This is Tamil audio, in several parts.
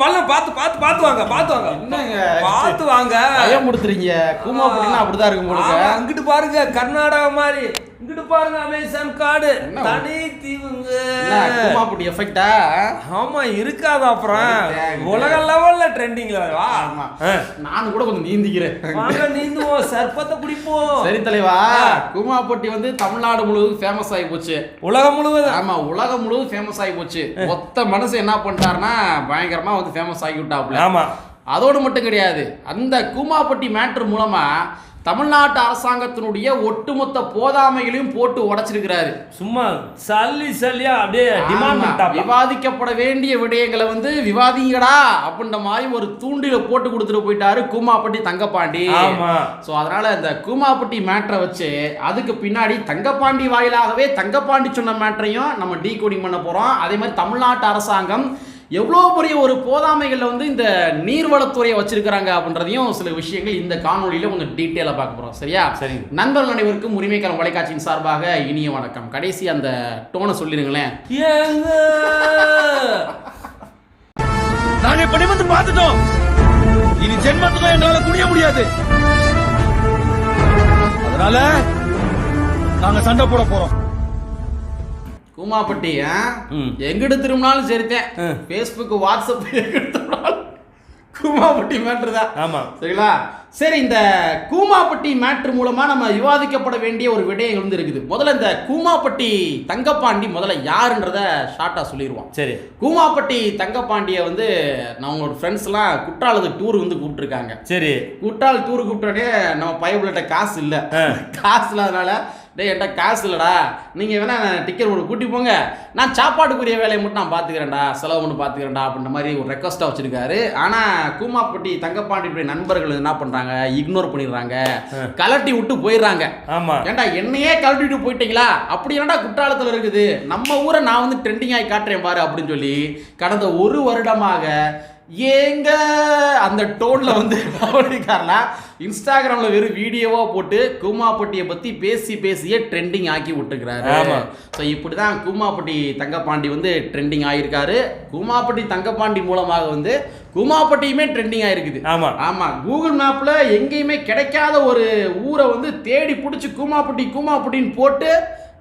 பள்ளம் பார்த்து பார்த்து பார்த்து வாங்க பார்த்து வாங்க. என்னங்க பார்த்து வாங்க. பயம் கொடுத்துறீங்க. கூமா அப்படின்னா அப்படிதான் இருக்கும் உங்களுக்கு அங்கிட்டு பாருங்க கர்நாடகா மாதிரி. இங்கிட்டு பாருங்க அமேசான் காடு? தனி தீவுங்க. கூமாப்பட்டி எஃபெக்டா ஆமா இருக்காது அப்புறம். உலக லெவல்ல ட்ரெண்டிங்ல வா. ஆமா. ஆ. நானும் கூட கொஞ்சம் நீந்திக்கிறேன். வாங்க நீந்துவோம். சர்ப்பத்தை குடிப்போம். சரி தலைவா கூமாப்பட்டி வந்து தமிழ்நாடு முழுவதும் ஃபேமஸ் ஆகி போச்சு. உலகம் முழுவதும்? ஆமா உலகம் முழுவதும் ஃபேமஸ் ஆகி போச்சு. மொத்த மனசு என்ன பண்ணிட்டாருன்னா பயங்கரமா வந்து ஃபேமஸ் ஆகி விட்டாப்ல ஆமா. அதோடு மட்டும் கிடையாது. அந்த கூமாப்பட்டி மேட்ரு மூலமா தமிழ்நாட்டு அரசாங்கத்தினுடைய ஒட்டுமொத்த போதாமைகளையும் போட்டு உடைச்சிருக்கிறாரு. சும்மா சல்லி சல்லியா அப்படியே விவாதிக்கப்பட வேண்டிய விடயங்களை வந்து விவாதிங்கடா அப்படின்ற மாதிரி ஒரு தூண்டில போட்டு கொடுத்துட்டு போயிட்டாரு கூமாப்பட்டி தங்கப்பாண்டி. ஸோ அதனால இந்த கூமாப்பட்டி மேட்ரை வச்சு அதுக்கு பின்னாடி தங்கப்பாண்டி வாயிலாகவே தங்கப்பாண்டி சொன்ன மேட்ரையும் நம்ம டீ கோடிங் பண்ண போறோம். அதே மாதிரி தமிழ்நாட்டு அரசாங்கம் எவ்வளோ பெரிய ஒரு போதாமைகளில் வந்து இந்த நீர்வளத்துறையை வச்சிருக்கிறாங்க அப்படின்றதையும் சில விஷயங்கள் இந்த காணொளியில கொஞ்சம் டீட்டெயிலாக பார்க்க போறோம். சரியா? சரிங்க. நண்பர்கள் அனைவருக்கும் உரிமைக்கான தொலைக்காட்சியின் சார்பாக இனிய வணக்கம். கடைசி அந்த டோனை சொல்லிருங்களேன் ஏங்க! நாங்க இப்ப நிமிர்ந்து பார்த்துட்டோம். இனி ஜென்மத்துக்கும் எங்களால குனிய முடியாது. அதனால நாங்க சண்டை போட போறோம். கூமாப்பட்டி. எங்கிட்டு திரும்பினாலும் சரித்தேன். ஃபேஸ்புக் வாட்ஸ்அப் எங்கிட்டு கூமாப்பட்டி மேட்ரு தான். ஆமா. சரிங்களா? சரி இந்த கூமாப்பட்டி மேட்ரு மூலமா நம்ம விவாதிக்கப்பட வேண்டிய ஒரு விடயம் வந்து இருக்குது. முதல்ல இந்த கூமாப்பட்டி தங்கப்பாண்டி முதல்ல யாருன்றத ஷார்ட்டா சொல்லிடுவோம் சரி. கூமாப்பட்டி தங்கப்பாண்டியை வந்து நான் உங்களோட ஃப்ரெண்ட்ஸ்லாம் குற்றாலத்து டூர் வந்து கூப்பிட்டுருக்காங்க. சரி. குற்றால டூர் கூப்பிட்டோடனே நம்ம பைபிள்கிட்ட காசு இல்லை. காசு இல்லாதனால டேய் என்கிட்ட காசு இல்லைடா. நீங்கள் வேணா டிக்கெட் போட்டு கூட்டி போங்க. நான் சாப்பாட்டுக்குரிய வேலையை மட்டும் நான் பார்த்துக்கிறேன்டா. செலவு பண்ணி பார்த்துக்கிறேன்டா அப்படின்ற மாதிரி ஒரு ரெக்வஸ்ட்டாக வச்சிருக்காரு. ஆனால் கூமாப்பட்டி தங்கப்பாண்டியுடைய நண்பர்கள் என்ன பண்ணுறாங்க இக்னோர் பண்ணிடுறாங்க. கலட்டி விட்டு போயிடுறாங்க. ஆமா. ஏன்டா என்னையே கழட்டிட்டு போயிட்டீங்களா? அப்படி என்னடா குற்றாலத்தில் இருக்குது? நம்ம ஊரை நான் வந்து ட்ரெண்டிங் ஆகி காட்டுறேன் பாரு அப்படின்னு சொல்லி கடந்த ஒரு வருடமாக ஏங்க? அந்த டோன்ல வந்து பண்ணிக்காரனா இன்ஸ்டாகிராம்ல வெறும் வீடியோவா போட்டு கூமாப்பட்டியை பத்தி பேசி பேசியே ட்ரெண்டிங் ஆக்கி விட்டுக்கிறாரு ஆமா. ஸோ இப்படிதான் கூமாப்பட்டி தங்கப்பாண்டி வந்து ட்ரெண்டிங் ஆகியிருக்காரு கூமாப்பட்டி தங்கப்பாண்டி மூலமாக வந்து கூமாப்பட்டியுமே ட்ரெண்டிங் ஆயிருக்குது. ஆமா. ஆமா. கூகுள் மேப்ல எங்கேயுமே கிடைக்காத ஒரு ஊரை வந்து தேடி பிடிச்சி கூமாப்பட்டி கூமாப்பட்டின்னு போட்டு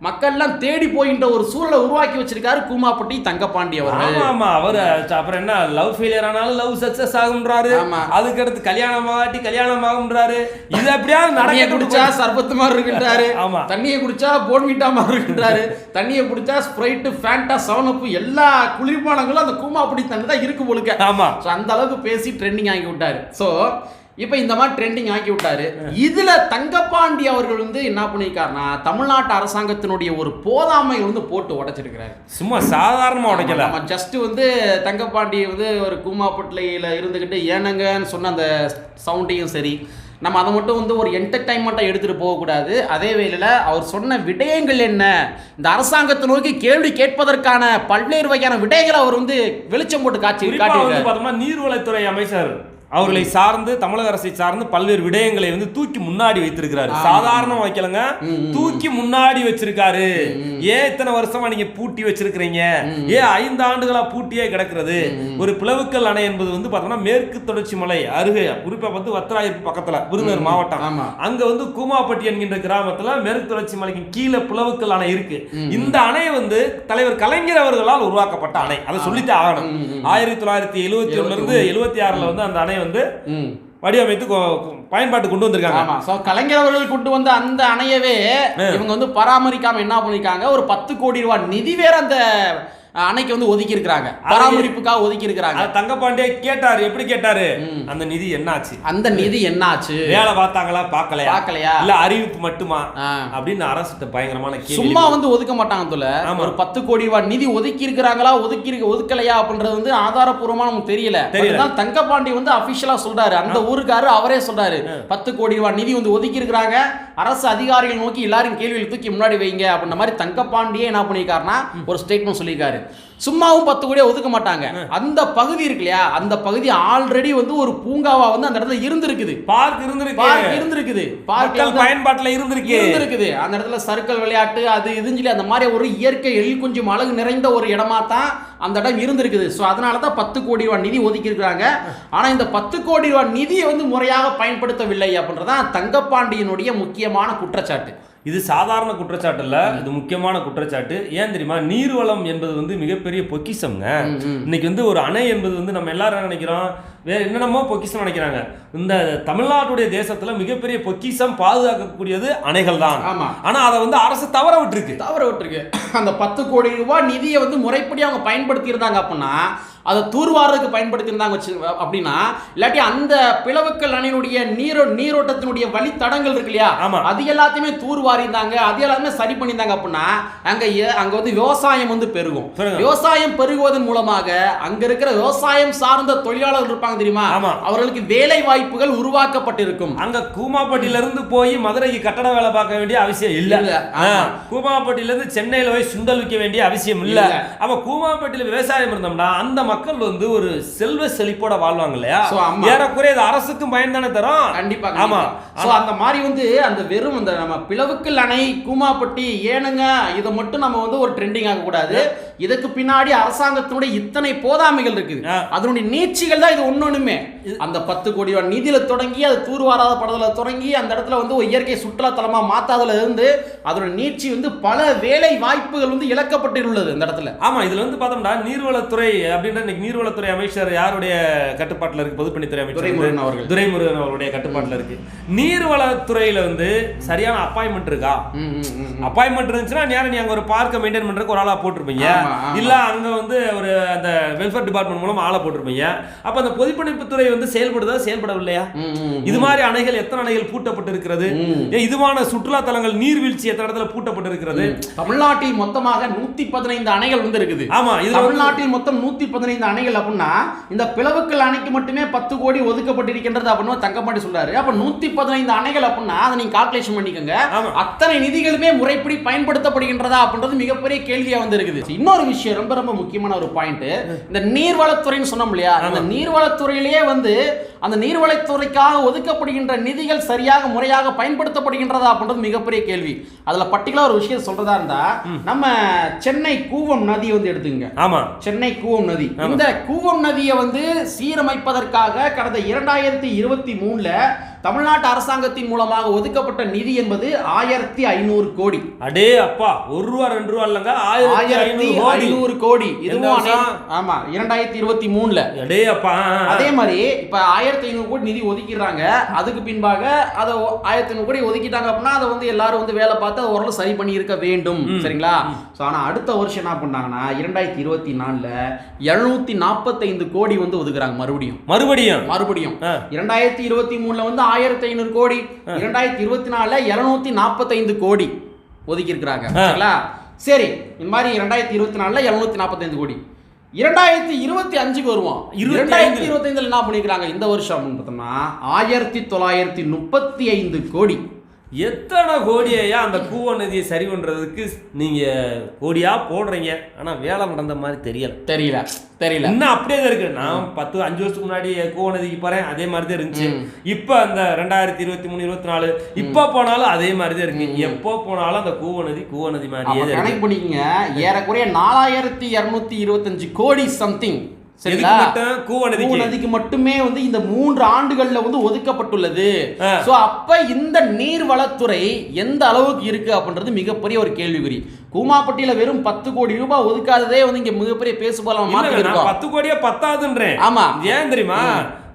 மக்கள்லாம் தேடி போகின்ற ஒரு சூழலை உருவாக்கி வச்சிருக்காரு கூமாப்பட்டி தங்கப்பாண்டி அவர்கள். ஆமா அவரு அப்புறம் என்ன லவ் ஃபெயிலியர் ஆனாலும் லவ் சக்சஸ் ஆகுன்றாரு. அதுக்கு அடுத்து கல்யாணம் ஆகாட்டி கல்யாணம் ஆகுன்றாரு இது எப்படியாவது நடக்க குடிச்சா சர்பத்து மாதிரி இருக்கின்றாரு. ஆமா. தண்ணியை குடிச்சா போன்விட்டா மாதிரி இருக்கின்றாரு. தண்ணியை குடிச்சா ஸ்ப்ரைட்டு ஃபேண்டா செவனப்பு எல்லா குளிர்பானங்களும் அந்த கூமாப்பட்டி தண்ணி தான் இருக்கு போலுக்க. ஆமா. ஸோ அந்த அளவுக்கு பேசி ட்ரெண்டிங் ஆக்கி விட்டாரு. ஸோ இப்போ இந்த மாதிரி ட்ரெண்டிங் ஆக்கி விட்டாரு. இதுல தங்கப்பாண்டி அவர்கள் வந்து என்ன பண்ணியிருக்காருன்னா தமிழ்நாட்டு அரசாங்கத்தினுடைய ஒரு போதாமை வந்து போட்டு உடைச்சிருக்கிறாரு. சும்மா சாதாரணமா உடைக்கல. நம்ம ஜஸ்ட் வந்து தங்கப்பாண்டி வந்து ஒரு கூமாப்பட்டிலையில் இருந்துக்கிட்டு ஏனங்கன்னு சொன்ன அந்த சவுண்டையும் சரி நம்ம அதை மட்டும் வந்து ஒரு என்டர்டைன்மெண்ட்டாக எடுத்துகிட்டு போகக்கூடாது. அதே வேளையில் அவர் சொன்ன விடயங்கள் என்ன? இந்த அரசாங்கத்தை நோக்கி கேள்வி கேட்பதற்கான பல்வேறு வகையான விடயங்களை அவர் வந்து வெளிச்சம் போட்டு காட்சி காட்டியிருக்காரு. பார்த்தோம்னா நீர்வளத்துறை அமைச்சர் அவர்களை சார்ந்து தமிழக அரசை சார்ந்து பல்வேறு விடயங்களை வந்து தூக்கி முன்னாடி வைத்திருக்கிறாரு. சாதாரண வைக்கலங்க. தூக்கி முன்னாடி வச்சிருக்காரு. ஏன் இத்தனை வருஷமா நீங்க பூட்டி வச்சிருக்கிறீங்க? ஏன் ஐந்து ஆண்டுகளா பூட்டியே கிடக்கிறது? ஒரு பிளவுக்கல் அணை என்பது வந்து பார்த்தோம்னா மேற்கு தொடர்ச்சி மலை அருகே குறிப்பா வந்து வத்திராயிருப்பு பக்கத்துல விருதுநகர் மாவட்டம். அங்க வந்து கூமாப்பட்டி என்கின்ற கிராமத்துல மேற்கு தொடர்ச்சி மலைக்கு கீழே புலவுக்கல் அணை இருக்கு. இந்த அணை வந்து தலைவர் கலைஞர் அவர்களால் உருவாக்கப்பட்ட அணை. அதை சொல்லித்தே ஆகணும். ஆயிரத்தி தொள்ளாயிரத்தி எழுவத்தி ஒண்ணுல இருந்து எழுவத்தி ஆறுல வந்து அந்த அணை வந்து ம். வடிவமைத்து பயன்பாட்டு கொண்டு வந்திருக்காங்க. ஆமா. சோ கலைஞர் அவர்கள் கொண்டு வந்த அந்த அணையவே இவங்க வந்து பராமரிக்காம என்ன பண்ணிருக்காங்க? ஒரு பத்து கோடி ரூபாய் நிதி வேற அந்த அஹ், அணைக்கு வந்து ஒதுக்கி இருக்கிறாங்க பராமரிப்புக்காக ஒதுக்கி இருக்கிறாங்க தங்கப்பாண்டியே கேட்டாரு. எப்படி கேட்டாரு. அந்த நிதி என்னாச்சு? அந்த நிதி என்னாச்சு? வேலை பார்த்தாங்களா? பார்க்கலையா? பார்க்கலையா? இல்ல அறிவிப்பு மட்டுமா. அப்படின்னு அரசு பயங்கரமான சும்மா வந்து ஒதுக்க மாட்டாங்க தோல. ஒரு பத்து கோடி ரூபாய் நிதி ஒதுக்கி இருக்கிறாங்களா ஒதுக்கி இருக்க ஒதுக்கலையா? அப்படின்றது வந்து ஆதாரப்பூர்வமா நமக்கு தெரியல. தெரியல. தங்கப்பாண்டி வந்து அபிஷியலா சொல்றாரு. அந்த ஊருக்காரு அவரே சொல்றாரு. பத்து கோடி ரூபாய் நிதி வந்து ஒதுக்கி இருக்கிறாங்க அரசு அதிகாரிகள் நோக்கி எல்லாரும் கேள்விகள் தூக்கி முன்னாடி வைங்க அப்படின்ற மாதிரி தங்கப்பாண்டியே என்ன பண்ணியிருக்காருன்னா ஒரு ஸ்டேட்மெண்ட் சொல்லியிருக்காரு. சும்மாவும் பத்து கோடியை ஒதுக்க மாட்டாங்க. அந்த பகுதி இருக்கு இல்லையா? அந்த பகுதி ஆல்ரெடி வந்து ஒரு பூங்காவா வந்து அந்த இடத்துல இருந்திருக்குது. பார்க் இருந்திருக்கு. பார்க் இருந்திருக்குது. பார்க் மக்கள் பயன்பாட்டுல இருந்திருக்கு. இருந்திருக்குது. அந்த இடத்துல சர்க்கல் விளையாட்டு அது இதுன்னு சொல்லி அந்த மாதிரி ஒரு இயற்கை எழில் கொஞ்சம் அழகு நிறைந்த ஒரு இடமா தான் அந்த இடம் இருந்திருக்குது. ஸோ அதனால தான் பத்து கோடி ரூபாய் நிதி ஒதுக்கி இருக்காங்க ஆனா இந்த பத்து கோடி ரூபாய் நிதியை வந்து முறையாக பயன்படுத்தவில்லை அப்படின்றதான் தங்கப்பாண்டியனுடைய முக்கியமான குற்றச்சாட்டு. இது சாதாரண குற்றச்சாட்டு இல்ல. இது முக்கியமான குற்றச்சாட்டு. ஏன் தெரியுமா? நீர்வளம் என்பது வந்து மிகப்பெரிய பொக்கிஷம்ங்க. இன்னைக்கு வந்து ஒரு அணை என்பது வந்து நம்ம எல்லாரும் நினைக்கிறோம்? வேற என்னென்னமோ பொக்கிஷம் நினைக்கிறாங்க. இந்த தமிழ்நாட்டுடைய தேசத்துல மிகப்பெரிய பொக்கிஷம் பாதுகாக்கக்கூடியது அணைகள் தான். ஆமா. ஆனா அதை வந்து அரசு தவற விட்டுருக்கு. தவற விட்டுருக்கு. அந்த பத்து கோடி ரூபாய் நிதியை வந்து முறைப்படி அவங்க பயன்படுத்தி இருந்தாங்க அப்படின்னா அதை தூர்வாரதுக்கு பயன்படுத்தி இருந்தாங்க வச்சு அப்படின்னா இல்லாட்டி அந்த பிளவுக்கல் அணையினுடைய நீரோ நீரோட்டத்தினுடைய வழித்தடங்கள் இருக்கு இல்லையா. அது எல்லாத்தையுமே தூர்வாரி இருந்தாங்க அது எல்லாமே சரி பண்ணியிருந்தாங்க அப்படின்னா அங்க அங்க வந்து விவசாயம் வந்து பெருகும். விவசாயம் பெருகுவதன் மூலமாக அங்க இருக்கிற விவசாயம் சார்ந்த தொழிலாளர்கள் இருப்பாங்க தெரியுமா. அவர்களுக்கு வேலை வாய்ப்புகள் உருவாக்கப்பட்டிருக்கும் அங்க கூமாப்பட்டியில இருந்து போய் மதுரைக்கு கட்டட வேலை பார்க்க வேண்டிய அவசியம் இல்ல இல்ல, ஆ, ஆமா. கூமாப்பட்டியில இருந்து சென்னையில போய் சுண்டல் விற்க வேண்டிய அவசியம் இல்ல இல்ல. அப்ப கூமாப்பட்டியில விவசாயம் இருந்தோம்னா அந்த மக்கள் வந்து ஒரு செல்வ செழிப்போட வாழ்வாங்க இல்லையா. ஏறக்குறைய இது அரசுக்கும் பயன் தானே தரும்? கண்டிப்பா ஆமா. சோ அந்த மாதிரி வந்து அந்த வெறும் அந்த நம்ம பிளவுக்கல் அணை கூமாப்பட்டி ஏனுங்க இதை மட்டும் நம்ம வந்து ஒரு ட்ரெண்டிங் ஆக கூடாது இதுக்கு பின்னாடி அரசாங்கத்தினுடைய இத்தனை போதாமைகள் இருக்குது. அதனுடைய நீட்சிகள் தான் இது ஒன்னொண்ணுமே அந்த பத்து கோடி ரூபாய் நிதியில தொடங்கி அது தூர்வாராத படத்துல தொடங்கி அந்த இடத்துல வந்து ஒரு இயற்கை சுற்றுலா தலமா மாத்தாதுல இருந்து அதோட நீட்சி வந்து பல வேலை வாய்ப்புகள் வந்து இழக்கப்பட்டுள்ளது அந்த இடத்துல. ஆமா இதுல வந்து பார்த்தோம்னா நீர்வளத்துறை அப்படின்ற இன்னைக்கு நீர்வளத்துறை அமைச்சர் யாருடைய கட்டுப்பாட்டுல இருக்கு? பொதுப்பணித்துறை அமைச்சர் அவர்கள். துரைமுருகன் அவருடைய கட்டுப்பாட்டுல இருக்கு. நீர்வளத்துறையில வந்து சரியான அப்பாயின்மெண்ட் இருக்கா. அப்பாயின்மெண்ட் இருந்துச்சுன்னா நேரம் நீ அங்க ஒரு பார்க்க மெயின்டைன் பண்றதுக்கு ஒரு ஆளா போட்டிருப்பீங்க. இல்ல அங்க வந்து ஒரு அந்த வெல்ஃபேர் டிபார்ட்மெண்ட் மூலமா ஆளை போட்டிருப்பீங்க. அப்ப அந்த பொதுப்பணிப்புத்துறை வந்து செயல்படுதா செயல்படவில்லையா? இது மாதிரி அணைகள் எத்தனை அணைகள் பூட்டப்பட்டு இருக்கிறது ம். ஏன் இதுவான சுற்றுலா தலங்கள் நீர்வீழ்ச்சி எத்தனை இடத்துல பூட்டப்பட்டு இருக்கிறது தமிழ்நாட்டில் மொத்தமாக நூத்தி பதினைந்து அணைகள் வந்து இருக்குது ஆமா வந்து தமிழ்நாட்டில் மொத்தம் நூத்தி பதினைந்து அணைகள் அப்படின்னா இந்த பிளவுக்கல் அணைக்கு மட்டுமே பத்து கோடி ஒதுக்கப்பட்டிருக்கின்றது அப்படின்னு தங்கப்பாண்டி சொல்றாரு. அப்ப நூத்தி பதினைந்து அணைகள் அப்படின்னா அதை நீங்க கால்குலேஷன் பண்ணிக்கோங்க. அத்தனை நிதிகளுமே முறைப்படி பயன்படுத்தப்படுகின்றதா அப்படின்றது மிகப்பெரிய கேள்வியா வந்து இருக்குது இன்னொரு விஷயம் ரொம்ப ரொம்ப முக்கியமான ஒரு பாயிண்ட் இந்த நீர்வளத்துறைன்னு சொன்னோம் இல்லையா? அந்த நீர்வளத்துறையிலேயே வந்து அந்த நீர்வளத்துறைக்காக ஒதுக்கப்படுகின்ற நிதிகள் சரியாக முறையாக பயன்படுத்தப்படுகின்றதா அப்படின்றது மிகப்பெரிய கேள்வி. அதுல பர்டிகுலர் ஒரு விஷயம் சொல்றதா இருந்தா நம்ம சென்னை கூவம் நதி வந்து எடுத்துங்க ஆமா. சென்னை கூவம் நதி. இந்த கூவம் நதியை வந்து சீரமைப்பதற்காக கடந்த இரண்டாயிரத்தி இருபத்தி மூணுல தமிழ்நாட்டு அரசாங்கத்தின் மூலமாக ஒதுக்கப்பட்ட நிதி என்பது ஆயிரத்தி ஐநூறு கோடி. அடே அப்பா ஒரு ரூபா ரெண்டு ரூபா இல்லைங்க ஆயிரத்தி ஐநூறு கோடி. இதுவும் ஆமா இரண்டாயிரத்தி இருபத்தி மூணுல. அடே அப்பா. அதே மாதிரி இப்ப ஆயிரத்தி ஐநூறு கோடி நிதி ஒதுக்கிடுறாங்க. அதுக்கு பின்பாக அதை ஆயிரத்தி ஐநூறு கோடி ஒதுக்கிட்டாங்க அப்படின்னா அதை வந்து எல்லாரும் வந்து வேலை பார்த்து அதை ஓரளவு சரி பண்ணி இருக்க வேண்டும். சரிங்களா? ஸோ ஆனா அடுத்த வருஷம் என்ன பண்ணாங்கன்னா இரண்டாயிரத்தி இருபத்தி நாலுல எழுநூத்தி நாற்பத்தைந்து கோடி வந்து ஒதுக்குறாங்க மறுபடியும். மறுபடியும்? மறுபடியும். இரண்டாயிரத்தி இருபத்தி மூணுல வந்து ஆயிரத்தி ஐநூறு கோடி இரண்டாயிரத்தி இருபத்தி நாலுல இருநூத்தி நாற்பத்தைந்து கோடி ஒதுக்கி இருக்கிறாங்க சரிங்களா? சரி இந்த மாதிரி இரண்டாயிரத்தி இருபத்தி நாலுல எழுநூத்தி நாற்பத்தைந்து கோடி. இரண்டாயிரத்தி இருபத்தி அஞ்சுக்கு வருவோம். இரண்டாயிரத்தி. இருபத்தி ஐந்துல என்ன பண்ணிக்கிறாங்க இந்த வருஷம் பார்த்தோம்னா ஆயிரத்தி தொள்ளாயிரத்தி முப்பத்தி ஐந்து கோடி. எத்தனை கோடியையா அந்த கூவ நதியை சரி பண்றதுக்கு நீங்க கோடியா போடுறீங்க? ஆனா வேலை நடந்த மாதிரி தெரியல. தெரியல தெரியல. இன்னும் அப்படியே தான் இருக்கு. நான் பத்து அஞ்சு வருஷத்துக்கு முன்னாடி கூவ நதிக்கு போறேன் அதே மாதிரி தான் இருந்துச்சு. இப்ப அந்த ரெண்டாயிரத்தி இருபத்தி மூணு இருபத்தி நாலு இப்ப போனாலும் அதே மாதிரி தான் இருக்கு. எப்போ போனாலும் அந்த கூவ நதி கூவ நதி மாதிரியே கணக்கு பண்ணிக்கங்க. ஏறக்குறைய நாலாயிரத்தி இருநூத்தி இருபத்தஞ்சு கோடி சம்திங் சரிங்களா? நதிக்கு மட்டுமே? வந்து இந்த மூன்று ஆண்டுகள்ல வந்து ஒதுக்கப்பட்டுள்ளது. சோ அப்ப இந்த நீர்வளத்துறை எந்த அளவுக்கு இருக்கு அப்படின்றது மிகப்பெரிய ஒரு கேள்விக்குறி. கூமாப்பட்டியில வெறும் பத்து கோடி ரூபாய் ஒதுக்காததே வந்து இங்க மிகப்பெரிய பேசுபோலாம் பத்து கோடியா பத்தாதுன்றேன். ஆமா. ஏன் தெரியுமா?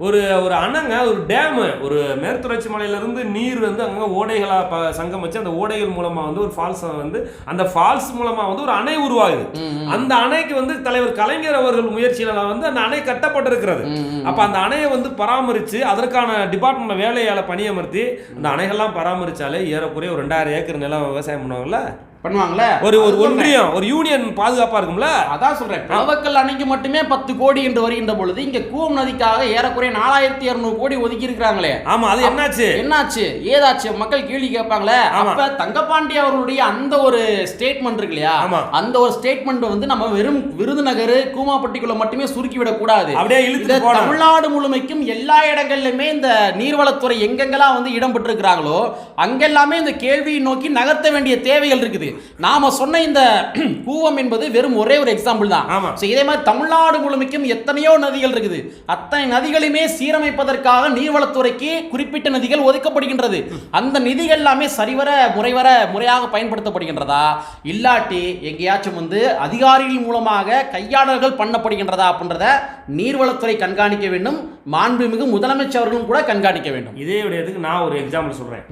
ஒரு ஒரு அணைங்க ஒரு டேம் ஒரு மேற்குத்தொடர்ச்சி மலையில இருந்து நீர் வந்து அங்க ஓடைகளா ப- சங்கமிச்சு அந்த ஓடைகள் மூலமா வந்து ஒரு ஃபால்ஸ் வந்து அந்த ஃபால்ஸ் மூலமா வந்து ஒரு அணை உருவாகுது. அந்த அணைக்கு வந்து தலைவர் கலைஞர் அவர்கள் முயற்சியில வந்து அந்த அணை கட்டப்பட்டிருக்கிறது. அப்ப அந்த அணையை வந்து பராமரிச்சு அதற்கான டிபார்ட்மெண்ட் வேலையால பணியமர்த்தி அந்த அணைகள்லாம் பராமரிச்சாலே ஏறக்குறைய ஒரு ரெண்டாயிரம் ஏக்கர் நிலம் விவசாயம் பண்ணுவாங்கல்ல? பண்ணுவாங்கல்ல ஒரு ஒரு. ஒன்றியம் ஒரு யூனியன் பாதுகாப்பா இருக்கும்ல? அதான் சொல்றேன். பிளவக்கல் அணைக்கு மட்டுமே பத்து கோடி என்று வருகின்ற பொழுது இங்க கூவம் நதிக்காக ஏறக்குறைய நாலாயிரத்தி இருநூறு கோடி ஒதுக்கி இருக்கிறாங்களே. ஆமா அது என்னாச்சு? என்னாச்சு? ஏதாச்சு மக்கள் கேள்வி கேட்பாங்களே. அப்ப தங்கபாண்டி அவர்களுடைய அந்த ஒரு ஸ்டேட்மெண்ட் இருக்கு இல்லையா. அந்த ஒரு ஸ்டேட்மெண்ட் வந்து நம்ம வெறும் விருதுநகர் கூமாப்பட்டிக்குள்ள மட்டுமே சுருக்கி விடக் கூடாது அப்படியே போனோம் தமிழ்நாடு முழுமைக்கும் எல்லா இடங்கள்லுமே இந்த நீர்வளத்துறை எங்கெங்கெல்லாம் வந்து இடம் பெற்றிருக்கிறாங்களோ அங்கெல்லாமே இந்த கேள்வியை நோக்கி நகர்த்த வேண்டிய தேவைகள் இருக்குது. நாம சொன்ன இந்த கூவம் என்பது வெறும் ஒரே ஒரு எக்ஸாம்பிள் தான். So, இதே மாதிரி தமிழ்நாடு முழுமைக்கும் எத்தனையோ நதிகள் இருக்குது. அத்தனை நதிகளையுமே சீரமைப்பதற்காக நீர்வளத்துறைக்கு குறிப்பிட்ட நதிகள் ஒதுக்கப்படுகின்றது. அந்த நிதிகள் எல்லாமே சரிவர முறைவர முறையாக பயன்படுத்தப்படுகின்றதா? இல்லாட்டி எங்கேயாச்சும் வந்து அதிகாரிகள் மூலமாக கையாடல்கள் பண்ணப்படுகின்றதா? அப்படின்றத நீர்வளத்துறை கண்காணிக்க வேண்டும். மாண்புமிகு முதலமைச்சர் அவர்களும் கூட கண்காணிக்க வேண்டும். இதே விடயத்துக்கு நான் ஒரு எக்ஸாம்பிள் சொல்றேன்.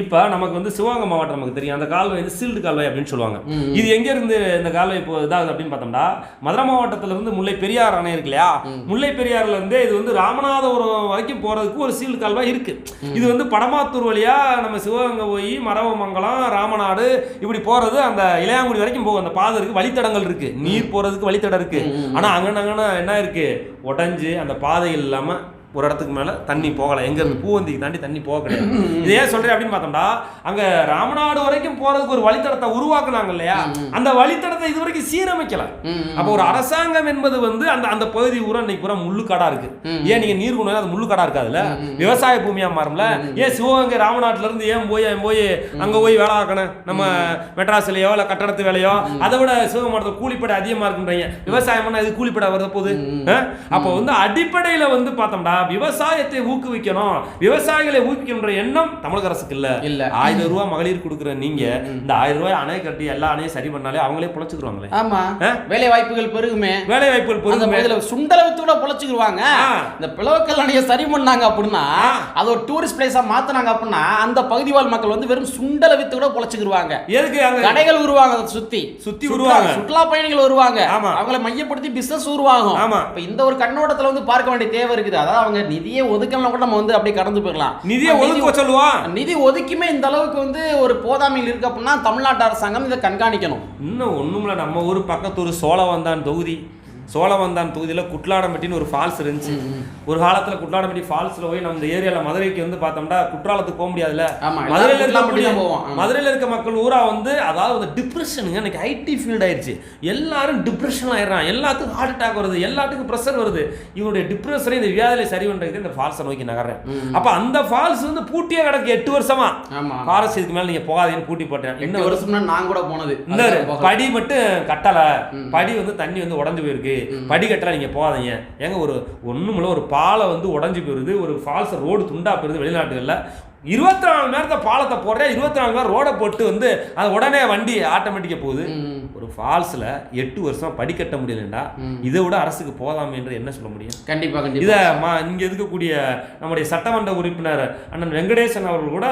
இப்ப நமக்கு வந்து சிவகங்கை மாவட்டம் நமக்கு தெரியும். அந்த கால்வாய் வந்து சீல்டு கால்வாய் அப்படின்னு சொல்லுவாங்க. இது எங்க இருந்து இந்த கால்வாய் இப்போ இதாகுது அப்படின்னு பார்த்தோம்னா மதுரை மாவட்டத்துல இருந்து முல்லை பெரியார் அணை இருக்கு இல்லையா? முல்லை பெரியாறுல இருந்து இது வந்து ராமநாதபுரம் வரைக்கும் போறதுக்கு ஒரு சீல்டு கால்வாய் இருக்கு. இது வந்து படமாத்தூர் வழியா நம்ம சிவகங்கை போய் மரவமங்கலம் ராமநாடு இப்படி போறது அந்த இளையாங்குடி வரைக்கும் போகும். அந்த பாதை இருக்கு. வழித்தடங்கள் இருக்கு. நீர் போறதுக்கு வழித்தடம் இருக்கு. ஆனா அங்கன அங்கன என்ன இருக்கு? உடஞ்சி அந்த பாதை இல்லாமல் ஒரு இடத்துக்கு மேல தண்ணி போகல. எங்க இருந்து? பூவந்திக்கு தாண்டி தண்ணி போக கிடையாது. இது ஏன் சொல்றேன் அப்படின்னு பார்த்தோம்னா அங்க ராமநாடு வரைக்கும் போறதுக்கு ஒரு வழித்தடத்தை உருவாக்குனாங்க இல்லையா? அந்த வழித்தடத்தை இது வரைக்கும் சீரமைக்கல அப்ப ஒரு அரசாங்கம் என்பது வந்து அந்த அந்த பகுதி பூரா இன்னைக்கு பூரா முள்ளுக்காடா இருக்கு. ஏன் நீங்க நீர் கொண்டு அது முள்ளுக்காடா இருக்காதுல்ல? விவசாய பூமியா மாறும்ல? ஏன் சிவகங்கை ராமநாட்டுல இருந்து ஏன் போய் போய் அங்க போய் வேலை ஆக்கணும்? நம்ம மெட்ராஸ்லயோ இல்ல கட்டடத்து வேலையோ? அதை விட சிவகங்கை கூலிப்படை அதிகமா இருக்குன்றீங்க. விவசாயம் பண்ணா இது கூலிப்படை வருத போகுது? அப்போ வந்து அடிப்படையில வந்து பார்த்தோம்னா விவசாயத்தை ஊக்குவிக்கணும். விவசாயிகளை ஊக்குவிக்கின்ற எண்ணம் தமிழக அரசுக்கு இல்ல. இல்ல. ஆயிரம் ரூபாய் மகளிர் கொடுக்குற நீங்க இந்த ஆயிரம் ரூபாய் அணை கட்டி எல்லா அணையும் சரி பண்ணாலே அவங்களே பொழைச்சுக்குருவாங்களே. ஆமா? வேலை வாய்ப்புகள் பெருகுமே. வேலை வாய்ப்புகள் பகுதியில சுண்டலவத்து கூட பொழைச்சுக்கிருவாங்க. இந்த பிளவக்கல் அணையை சரி பண்ணாங்க அப்படின்னா. அது ஒரு டூரிஸ்ட் பிளேஸா மாத்துனாங்க அப்படின்னா அந்த பகுதி வாழ் மக்கள் வந்து வெறும் சுண்டல வித்து கூட பொழைச்சுக்கிருவாங்க. எதுக்கு கடைகள் உருவாங்க சுத்தி. சுத்தி உருவாங்க. சுற்றுலா பயணிகள் வருவாங்க. அவங்கள மையப்படுத்தி பிசினஸ் உருவாகும். ஆமா. இப்ப இந்த ஒரு கண்ணோட்டத்துல வந்து பார்க்க வேண்டிய தேவை இருக்குது. அதாவது அவங்க நிதியை ஒதுக்கலாம் கூட நம்ம வந்து அப்படியே கடந்து போயிடலாம். நிதியை நிதி- ஒதுக்க சொல்லுவான். நிதி ஒதுக்கியுமே இந்த அளவுக்கு வந்து ஒரு போதாமையில் இருக்கு அப்படின்னா தமிழ்நாட்டு அரசாங்கம் இதை கண்காணிக்கணும். இன்னும் ஒண்ணுமில்ல நம்ம ஊர் பக்கத்தூர் சோழவந்தான் தொகுதி. சோழவந்தான் தொகுதியில் குட்லாடம்பட்டின்னு ஒரு ஃபால்ஸ் இருந்துச்சு. ஒரு காலத்துல குட்லாடம்பட்டி ஃபால்ஸ்ல போய் நம்ம இந்த ஏரியால மதுரைக்கு வந்து பார்த்தோம்னா குற்றாலத்துக்கு போக முடியாதுல்ல? மதுரையில தான் போவோம். மதுரையில இருக்க மக்கள் ஊரா வந்து அதாவது டிப்ரெஷனுங்க இன்னைக்கு ஐடி ஃபீல்ட் ஆயிருச்சு. எல்லாரும் டிப்ரெஷன் ஆயிடுறான். எல்லாத்துக்கும் ஹார்ட் அட்டாக் வருது. எல்லாத்துக்கும் ப்ரெஷர் வருது. இவனுடைய டிப்ரெஷனை இந்த வியாதியில சரி பண்றதுக்கு இந்த ஃபால்ஸை நோக்கி நகர்றேன். அப்ப அந்த ஃபால்ஸ் வந்து பூட்டியே கிடக்கு எட்டு வருஷமா. ஃபாரஸ்ட் இதுக்கு மேல நீங்க போகாதீங்கன்னு பூட்டி போட்டேன். இன்னும் வருஷம்னா நான் கூட போனது. இந்த. படி மட்டும் கட்டல. படி வந்து தண்ணி வந்து உடஞ்சு போயிருக்கு. படி கட்டல நீங்க போகாதீங்க. ஏங்க ஒரு ஒண்ணுமில்ல ஒரு பாலை வந்து உடஞ்சு போயிருது ஒரு ஃபால்ஸ் ரோடு துண்டா போயிருது வெளிநாட்டுகள்ல. இருபத்தி நாலு மணி நேரத்தை பாலத்தை போடுறேன் இருபத்தி நாலு மணி நேரம் ரோடை போட்டு வந்து அது உடனே வண்டி ஆட்டோமேட்டிக்கா போகுது. ஒரு ஃபால்ஸ்ல எட்டு வருஷம் படி கட்ட முடியலண்டா இதை விட அரசுக்கு போதாமே என்று என்ன சொல்ல முடியும்? கண்டிப்பா கண்டிப்பா. இதை மா இங்க இருக்கக்கூடிய நம்முடைய சட்டமன்ற உறுப்பினர் அண்ணன் வெங்கடேசன் அவர்கள் கூட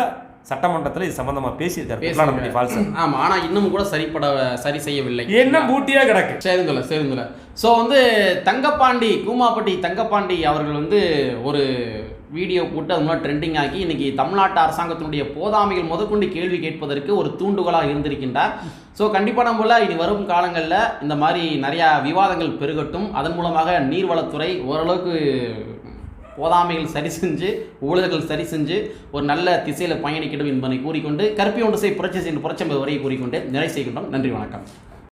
சட்டமன்றத்துல இது சம்பந்தமா பேசியிருக்காரு. குட்லாடம்பட்டி ஃபால்ஸ் ஆமா ஆனா இன்னும் கூட சரிப்பட சரி செய்யவில்லை. என்ன பூட்டியா கிடக்கு? சரிந்துல சரிந்துல ஸோ வந்து தங்கப்பாண்டி கூமாப்பட்டி தங்கப்பாண்டி அவர்கள் வந்து ஒரு வீடியோ போட்டு அது ட்ரெண்டிங் ஆக்கி இன்னைக்கு தமிழ்நாட்டு அரசாங்கத்தினுடைய போதாமைகள் முதற்கொண்டு கேள்வி கேட்பதற்கு ஒரு தூண்டுகோலாக இருந்திருக்கின்றார். ஸோ கண்டிப்பாக நம்மள இனி வரும் காலங்களில் இந்த மாதிரி நிறையா விவாதங்கள் பெருகட்டும். அதன் மூலமாக நீர்வளத்துறை ஓரளவுக்கு போதாமைகள் சரி செஞ்சு ஊழல்கள் சரி செஞ்சு ஒரு நல்ல திசையில் பயணிக்கட்டும் என்பதை கூறிக்கொண்டு கற்பி ஒன்று செய் புரட்சி செய்யும் புரட்சி என்பது வரையை கூறிக்கொண்டு நிறை செய்கின்றோம். நன்றி வணக்கம்.